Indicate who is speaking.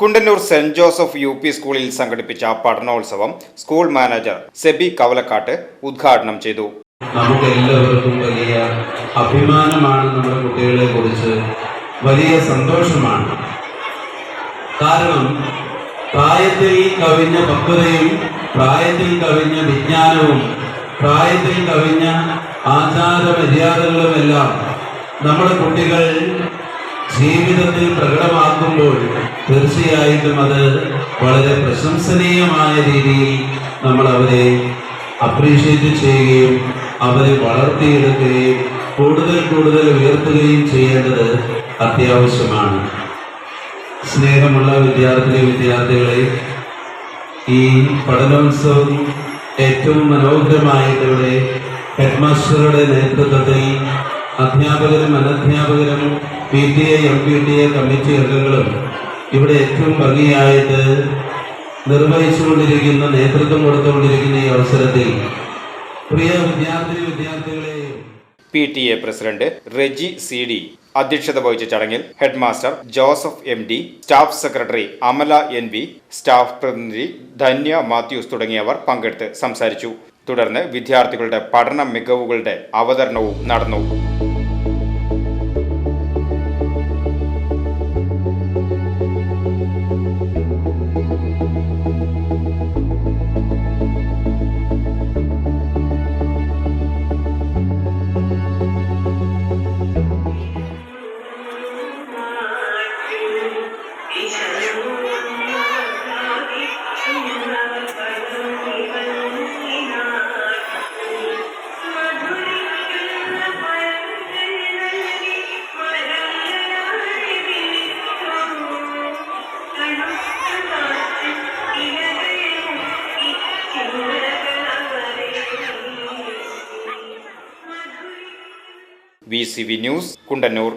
Speaker 1: Kundannoor Saint Joseph U P സ്കൂളിൽ സംഘടിപ്പിച്ച പഠനോത്സവം സ്കൂൾ മാനേജർ സെബി കവലക്കാട്ട് ഉദ്ഘാടനം ചെയ്തു.
Speaker 2: നമുക്ക് എല്ലാവർക്കും വലിയ അഭിമാനമാണ് നമ്മുടെ കുട്ടികളെ കുറിച്ച്. വലിയ സന്തോഷമാണ്. കാരണം പ്രായത്തിൽ കവിഞ്ഞ പക്വതയും പ്രായത്തിൽ കവിഞ്ഞ വിജ്ഞാനവും പ്രായത്തിൽ കവിഞ്ഞ ആചാര മര്യാദകളുമെല്ലാം നമ്മുടെ കുട്ടികൾ ജീവിതത്തിൽ പ്രകടമാക്കുമ്പോൾ തീർച്ചയായിട്ടും അത് വളരെ പ്രശംസനീയമായ രീതിയിൽ നമ്മൾ അവരെ അപ്രീഷിയേറ്റ് ചെയ്യുകയും അവരെ വളർത്തിയെടുക്കുകയും കൂടുതൽ കൂടുതൽ ഉയർത്തുകയും ചെയ്യേണ്ടത് അത്യാവശ്യമാണ്. സ്നേഹമുള്ള വിദ്യാർത്ഥി വിദ്യാർത്ഥികളെ ഈ പഠനോത്സവം ഏറ്റവും മനോഹരമായിട്ട് ഇവിടെ ഹെഡ് മാസ്റ്ററുടെ നേതൃത്വത്തിൽ അധ്യാപകരും അനധ്യാപകരും P T A M P T A committee അംഗങ്ങളും ഇവിടെ ഏറ്റവും ഭംഗിയായിട്ട് നിർവഹിച്ചുകൊണ്ടിരിക്കുന്ന നേതൃത്വം കൊടുത്തുകൊണ്ടിരിക്കുന്ന ഈ അവസരത്തിൽ പ്രിയ വിദ്യാർത്ഥി വിദ്യാർത്ഥികളെ.
Speaker 1: P T A president Reji C D അധ്യക്ഷത വഹിച്ച ചടങ്ങിൽ headmaster Joseph M D staff secretary Amala N V staff പ്രതിനിധി ധന്യ മാത്യൂസ് തുടങ്ങിയവർ പങ്കെടുത്ത് സംസാരിച്ചു. തുടർന്ന് വിദ്യാർത്ഥികളുടെ പഠന മികവുകളുടെ അവതരണവും നടന്നു. V C V news Kundannoor